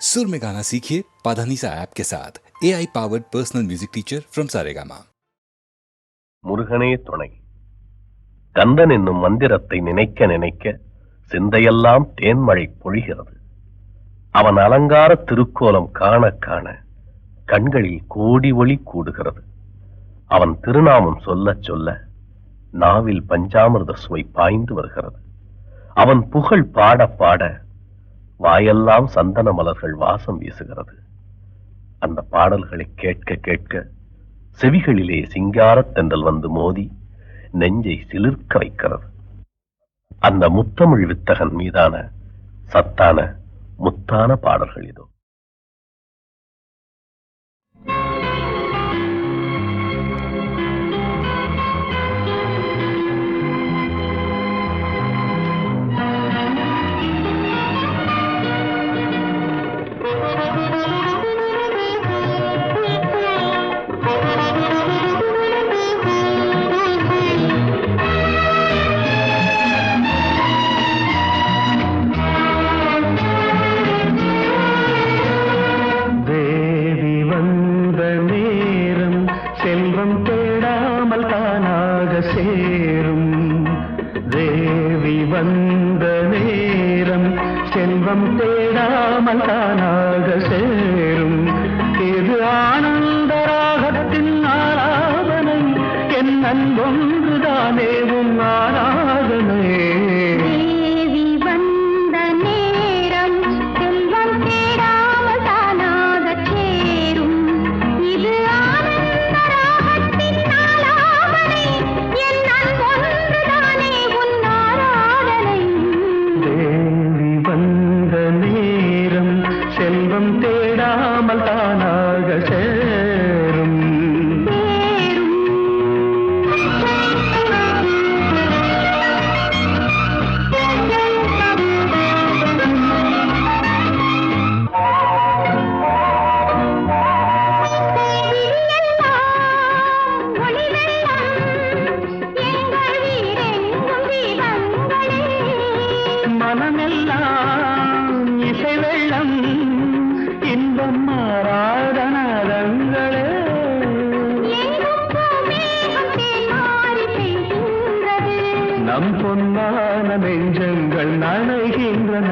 सुर में गाना सीखिए पाधानीसा ऐप के साथ A I powered personal music teacher from Saregama முருகனே துணை கந்தன் என்னும் மந்திரத்தை நினைக்க நினைக்க சிந்தையெல்லாம் தேன்மழை பொழிகிறது அவன் அலங்கார திருக்கோலம் காண காண கண்களில் கோடி ஒளி கூடுகிறது அவன் திருநாமம் சொல்லச் சொல்ல நாவில் பஞ்சாமிர்த சுவை பாய்ந்து வருகிறது அவன் புகழ் பாட பாட வாயெல்லாம் சந்தன மலர்கள் வாசம் வீசுகிறது. அந்த பாடல்களை கேட்க கேட்க செவிகளிலே சிங்காரத் தென்றல் வந்து மோதி நெஞ்சை சிலிர்க்க வைக்கிறது. அந்த முத்தமிழ் வித்தகன் மீதான சத்தான முத்தான பாடல்கள் இதோ. வந்த நேரம் செல்வம் தேடாமல் தானாக சேரும். இது ஆனந்த ராகத்தின் ஆராதனை? என் அன்பொன்றுதானே உன் ஆராதனை நம் பொன்னான நெஞ்சங்கள் நனைகின்றன.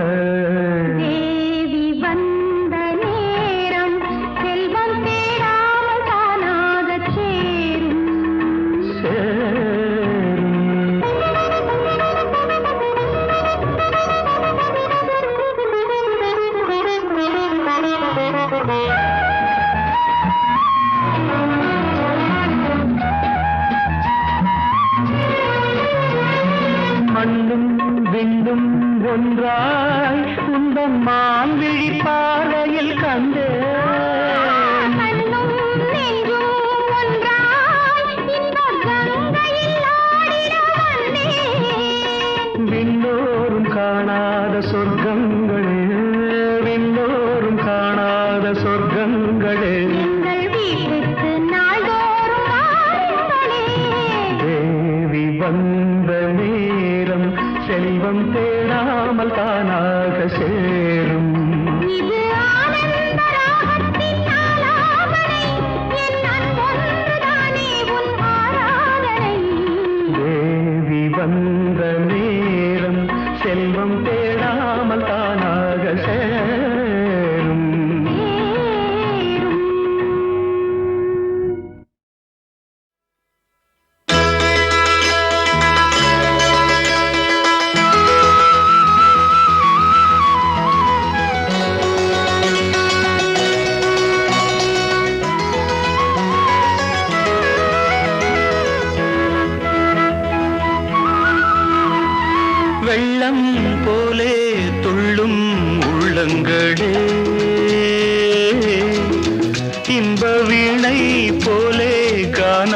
செல்வம்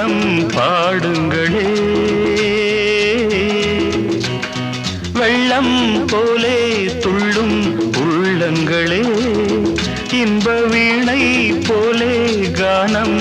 கானம் பாடுங்களே. வெள்ளம் போலே துள்ளும் உள்ளங்களே. இன்ப வீணை போலே கானம்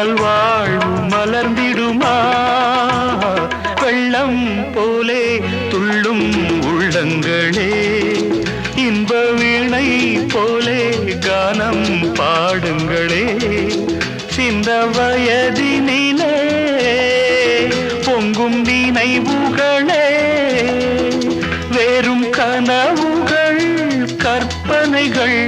நல்வாழ்வு மலர்ந்திடுமா? வெள்ளம் போலே துள்ளும் உள்ளங்களே இன்ப வீணை போலே கானம் பாடுங்களே சிந்த வயதினிலே பொங்கும் நினைவுகளே வேறும் கனவுகள் கற்பனைகள்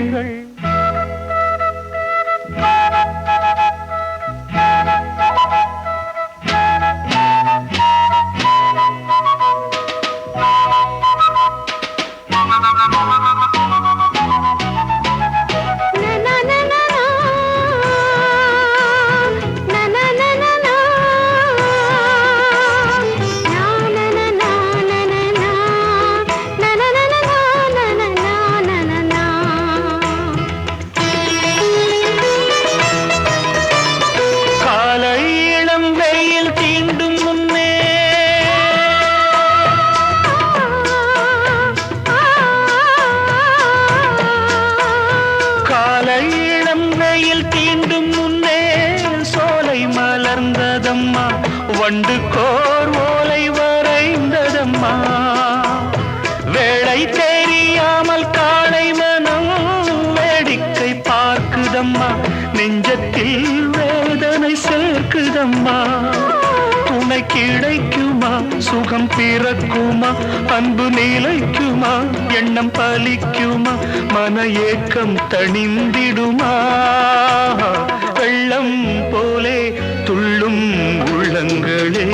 கிடைக்குமா சுகம் பிறக்குமா அன்பு நிலைக்குமா எண்ணம் பலிக்குமா மன ஏக்கம் தணிந்திடுமா வெள்ளம் போலே துள்ளும் உள்ளங்களே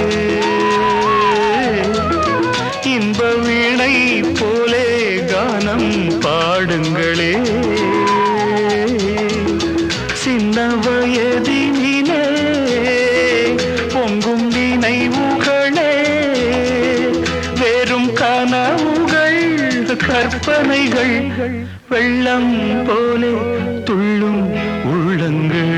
இன்ப வீணை போலே கானம் பாடுங்களே கனவுகள் கற்பனைகள் வெள்ளம் போலே துள்ளும் உள்ளங்கள்.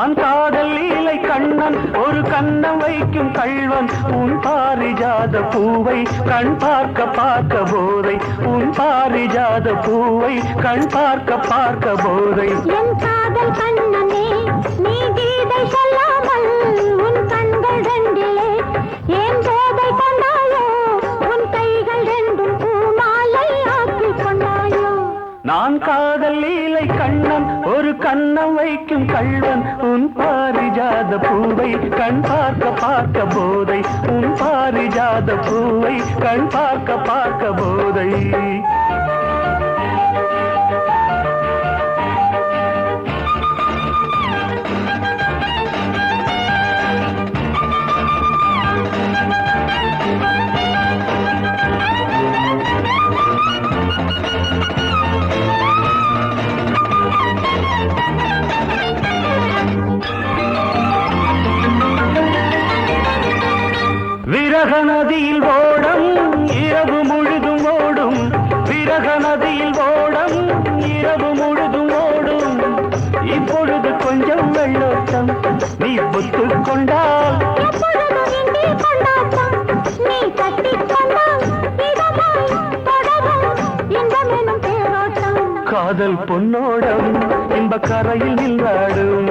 நான் காதல் லீலை கண்ணன் ஒரு கண்ணம் வைக்கும் கள்வன். உன் பாரிஜாத பூவை கண் பார்க்க பார்க்க போதை. உன் பாரிஜாத பூவை கண் பார்க்க பார்க்க போதை. என் காதல் கண்ணனே நீ கீதை சொல்லாமல் உன் கண்கள் ரெண்டிலே ஏன் போதை கொண்டாயோ? உன் கைகள் ரெண்டும் பூமாலை ஆக்கிக் கொண்டாயோ? நான் காதல் லீலை கண்ணன் ஒரு கண்ணம் வைக்கும் கள்வன். பாரிஜாத பூவை கண் பார்க்க பார்க்க போதை. உன் பாரிஜாத பூவை கண் பார்க்க பார்க்க போதை. காதல் பொன்னோடம் இன்ப கரையில் நின்றாடும்.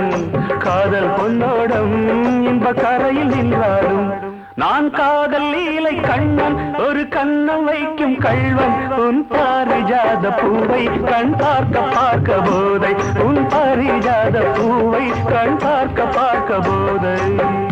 காதல் பொன்னோடம் இன்ப கரையில் நின்றாடும். நான் காதல் லீலை கண்ணன் ஒரு கண்ணம் வைக்கும் கள்வன். உன் பாரிஜாத பூவை கண் பார்க்க பார்க்க போதை. உன் பாரிஜாத பூவை கண் பார்க்க பார்க்க போதை.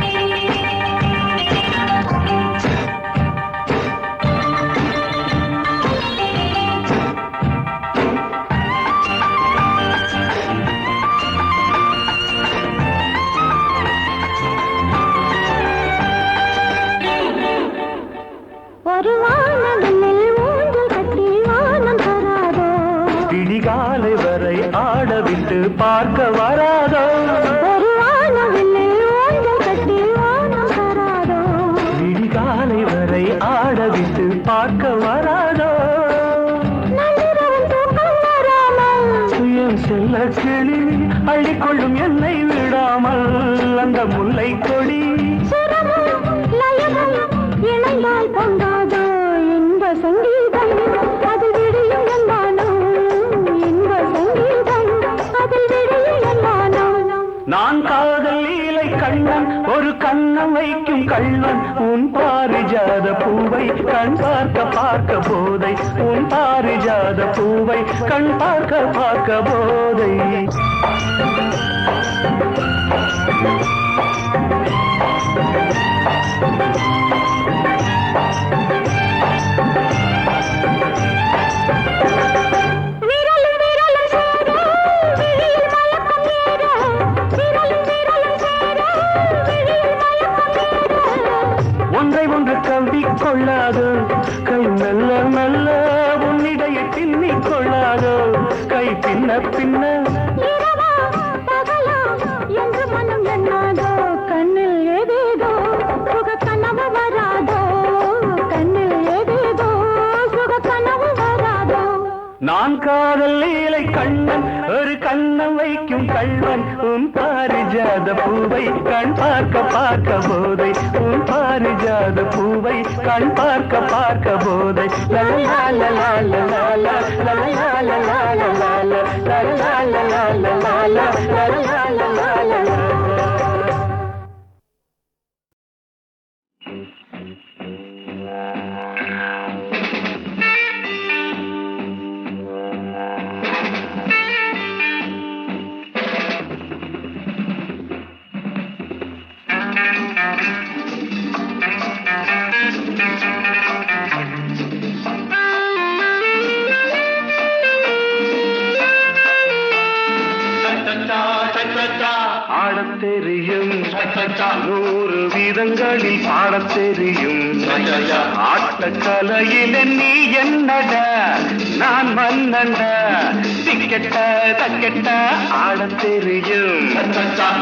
நான் காதல் லீலை கண்ணன் ஒரு கண்ணம் வைக்கும் கள்ளன். உன் பாரிஜாத பூவை கண் பார்க்க பார்க்க போதை. உன் பாரிஜாத பூவை கண் பார்க்க பார்க்க போதை. விரலும் பின்ன கண்ணில் ஏதேதோ சுக கனவு வராதோ? கண்ணில் ஏதேதோ சுக கனவு வராதோ? நான் காதல் பாரிஜாத பூவை கண் பார்க்க பார்க்க போதை உன் பாரிஜாத பூவை கண் பார்க்க பார்க்க போதை லலலா நூறு விதங்களில் பாடத் தெரியும். ஆட்டக்கலையில் நீ என்னட? நான் மன்னண்ட திக்கெட்ட தக்கெட்ட ஆடத் தெரியும்.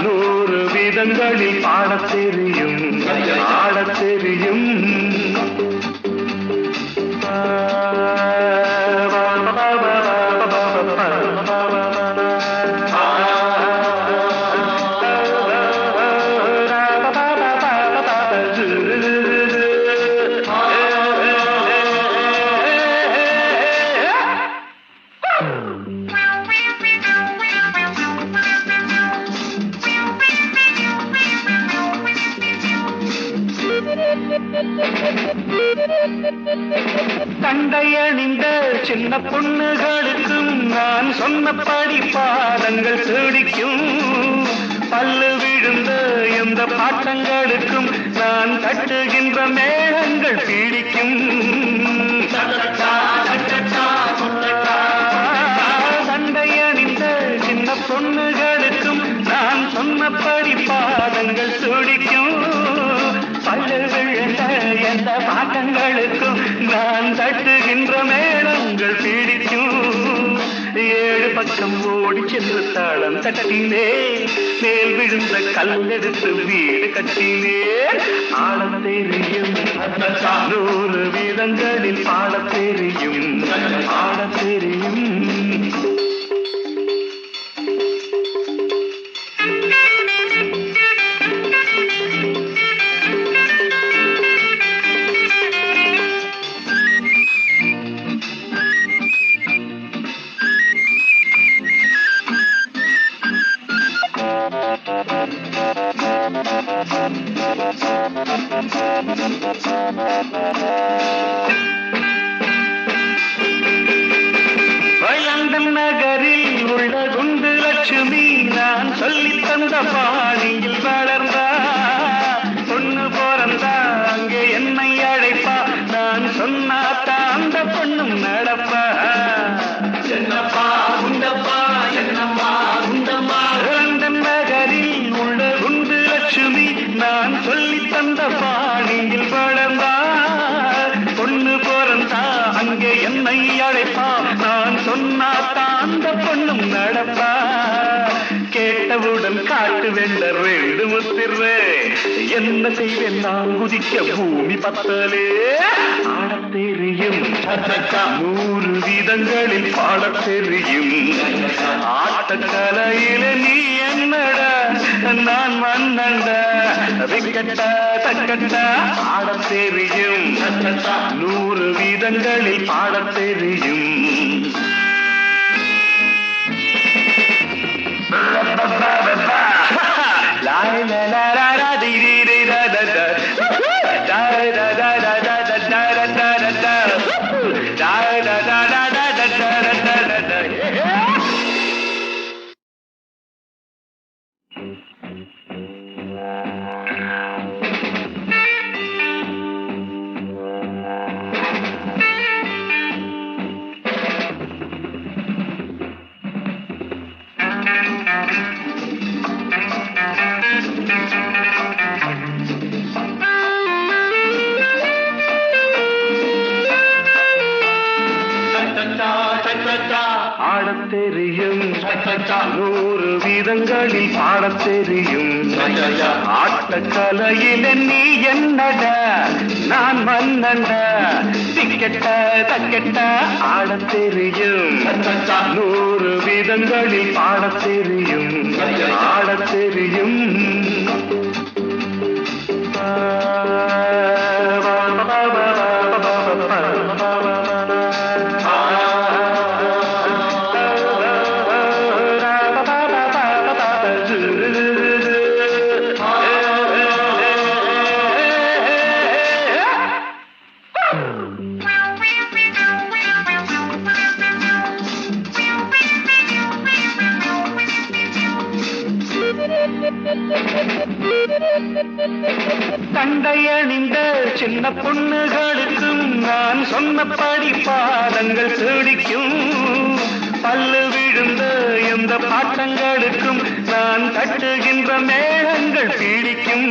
நூறு விதங்களில் பாடத் தெரியும். ஆடத் தெரியும். ஆ. தண்டையணிந்த சின்ன பொண்ணுகளுக்கும் நான் சொன்னபடி பாதங்கள் தேடிக்கும் பல்லு விழுந்த எந்த பாட்டங்களுக்கும் நான் தட்டுகின்ற மேளங்கள் பீடிக்கும். தண்டையணிந்த சின்ன பொண்ணுகளுக்கும் நான் சொன்னபடி பாதங்கள் துடிக்கும் எந்த பாட்டங்களுக்கும் நான் தட்டுகின்ற மேளங்கள் பீடிக்கும். ஏழு பக்கம் ஓடி சென்று தாளம் தட்டினே மேல் விழுந்த கல்லெடுத்து வீடு கட்டினே ஆழம் தெரியும் நூறு வீதங்களில் பாடத் தெரியும் ஆடத் தெரியும். Mustafa குதிக்க பூமி பத்தலே ஆடத் தெரியும் நூறு விதங்களில் பாடத் தெரியும் ஆட்டக்கலையில நீ என்னடா நான் மன்னண்டா விக்கட்டா தக்கட்டா ஆடத் தெரியும் நூறு விதங்களில் பாடத் தெரியும் லா லா லா லா லா தெரிய தெரியும் நூறு விதங்களில் பாடத் தெரியும். ஆட்டக்கலையில நீ என்னடா? நான் மன்னண்டா திக்கெட்ட தக்கெட்ட ஆடத் தெரியும். நூறு விதங்களில் பாடத் தெரியும். ஆடத் தெரியும். தண்டை தண்டையணிந்த சின்ன பொண்ணுகளுக்கும் நான் சொன்னபடி பாதங்கள் தேடிக்கும் பல்லு விழுந்த எந்த பாட்டங்களுக்கும் நான் தட்டுகின்ற மேளங்கள் பீடிக்கும்.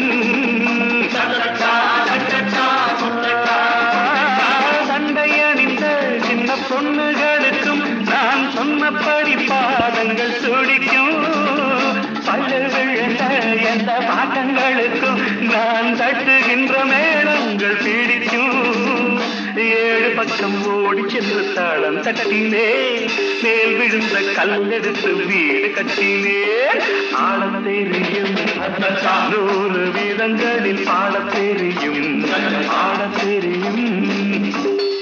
தண்டையணிந்த சின்ன பொண்ணுகளுக்கும் நான் சொன்னபடி பாதங்கள் துடிக்கும் பல்லு விழுந்த எந்த பாட்டங்களுக்கும் நான் தட்டுகின்ற மேளங்கள் பீடிக்கும். ஏழு பக்கம் ஓடி சென்று தாளம் தட்டினே மேல் விழுந்த கல்லெடுத்து வீடு கட்டினே ஆழம் தெரியும் நூறு வீதங்களில் பாடத் தெரியும். ஆடத் தெரியும்.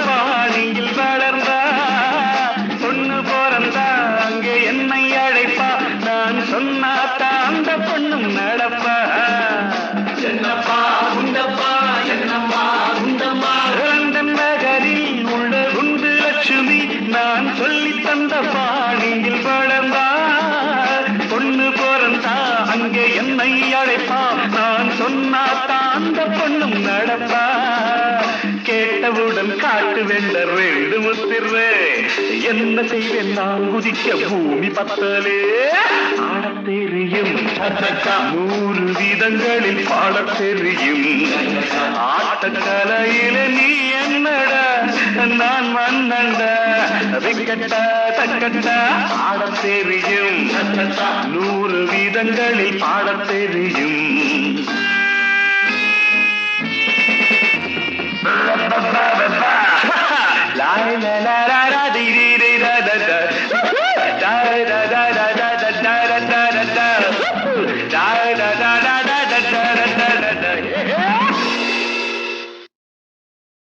பாபா குதிக்க பூமி பத்தலே. ஆடத் தெரியும் நூறு விதங்களில் பாடத் தெரியும் ஆட்டக்கலையில நீ என்னடா? நான் மன்னண்டா. விக்கட்டா தக்கட்டா ஆடத் தெரியும் நூறு விதங்களில் பாடத் தெரியும் லாய் லாய்